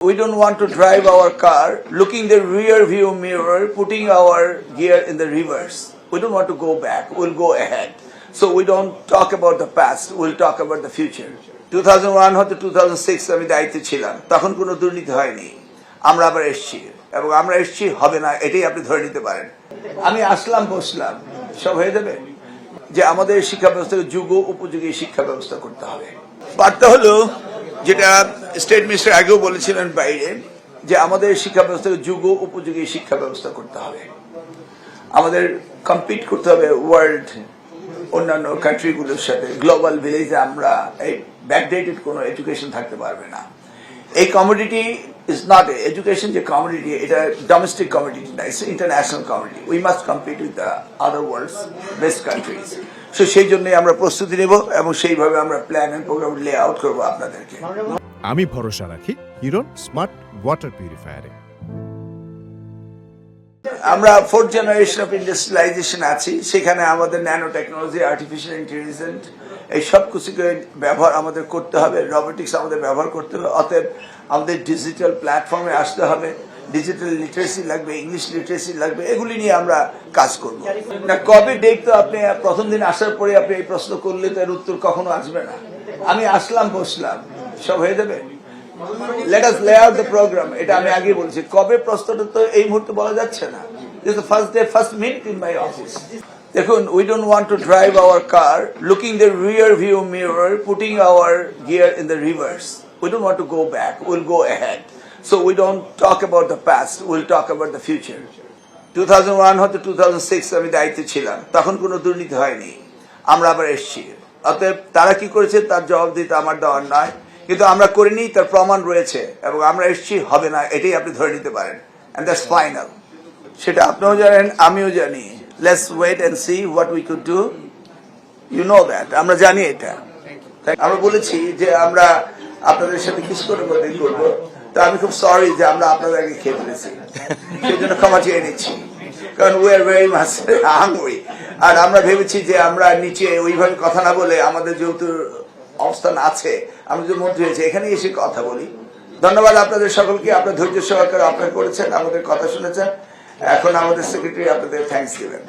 We don't want to drive our car looking the rear view mirror, putting our gear in the reverse. We don't want to go back, we'll go ahead. So we don't talk about the past, we'll talk about the future. 2001 হতে 2006 আমি দায়িত্বে ছিলাম তখন কোনো দুর্নীতি হয়নি আমরা আবার এসছি এবং আমরা এসছি হবে না এটাই আপনি ধরে নিতে পারেন আমি আসলাম বসলাম সব হয়ে যাবে যে আমাদের শিক্ষা ব্যবস্থাকে যুগ উপযোগী শিক্ষা ব্যবস্থা করতে হবে বার্তা হলো যেটা স্টেট মিনিস্টার আগেও বলেছিলেন বাইরে যে আমাদের শিক্ষা ব্যবস্থাকে যুগ উপযোগী শিক্ষা ব্যবস্থা করতে হবে। আমাদের কম্পিট করতে হবে ওয়ার্ল্ড অন্যান্য কান্ট্রিগুলোর সাথে। গ্লোবাল ভিলেজে আমরা এই ব্যাকডেটেড কোনো এডুকেশন থাকতে পারবে না। এই কমোডিটি ইজ নট এডুকেশন যে কমোডিটি এটা ডোমেস্টিক কমোডিটি না it's international commodity we must compete with the other world's best countries so সেই জন্যই আমরা প্রস্তুতি নেব এবং সেইভাবে আমরা plan and program lay out করব আপনাদেরকে। আমি ভরসা রাখি হিরন স্মার্ট ওয়াটার পিউরিফায়ারে আমরা ফোর্থ জেনারেশন অফ ইন্ডাস্ট্রিয়ালাইজেশন আছি সেখানে আমাদের ন্যানো টেকনোলজি আর্টিফিশিয়াল ইন্টেলিজেন্স এই সব কিছুকে ব্যবহার আমাদের করতে হবে রবোটিক্স আমাদের ব্যবহার করতে হবে অতএব আমাদের ডিজিটাল প্ল্যাটফর্মে আসতে হবে। ডিজিটাল লিটারেসি লাগবে ইংলিশ লিটারেসি লাগবে এগুলি নিয়ে আমরা কাজ করব। না কবে ডেট তো আপনি প্রথম দিন আসার পরে আপনি এই প্রশ্ন করলে তো এর উত্তর কখনো আসবে না। আমি আসলাম বসলাম সব হয়ে যাবে? লেট আস লে আউট দ্য প্রোগ্রাম এটা আমি আগে বলছি। কবে প্রশ্নটা তো এই মুহূর্তে বলা যাচ্ছে না। First day first minute in my office দেখুন we don't want to drive our car looking the rear view mirror putting our gear in the reverse we don't want to go back will go ahead so we don't talk about the past will talk about the future 2001 হতে 2006 আমি দায়িত্বে ছিলাম তখন কোনো দুর্নীতি হয়নি। আমরা আবার এসছি। অতএব তারা কি করেছে? তার জবাব দিতে আমার দেওয়ার নয়। কিন্তু আমরা করিনি তার প্রমাণ রয়েছে এবং আমরা এসছি হবে না এটাই আপনি ধরে নিতে পারেন। এন্ড দ্যাটস ফাইনাল সেটা আপনিও জানেন আমিও জানি। Let's wait and see what we could do you know that আমরা জানি এটা। আমরা বলেছি যে আমরা আপনাদের সাথে কিছু করে করব। তো আমি খুব সরি যে আমরা আপনাদের আগে খেয়ে ফেলেছি। সেই জন্য ক্ষমা চেয়ে নিচ্ছি। কারণ উই আর ভেরি মাছ হাঙ্গরি আর আমরা ভেবেছি যে আমরা নিচে ওইভাবে কথা না বলে আমাদের যেহেতু অবস্থান আছে, আমরা যে মন্ত্রী হয়েছে এখানে এসে কথা বলি। ধন্যবাদ আপনাদের সকলকে। আপনার ধৈর্য সহকারে অপেক্ষা করেছেন, আমাদের কথা শুনেছেন। এখন আমাদের সেক্রেটারি আপনাদের থ্যাঙ্কস দিবেন।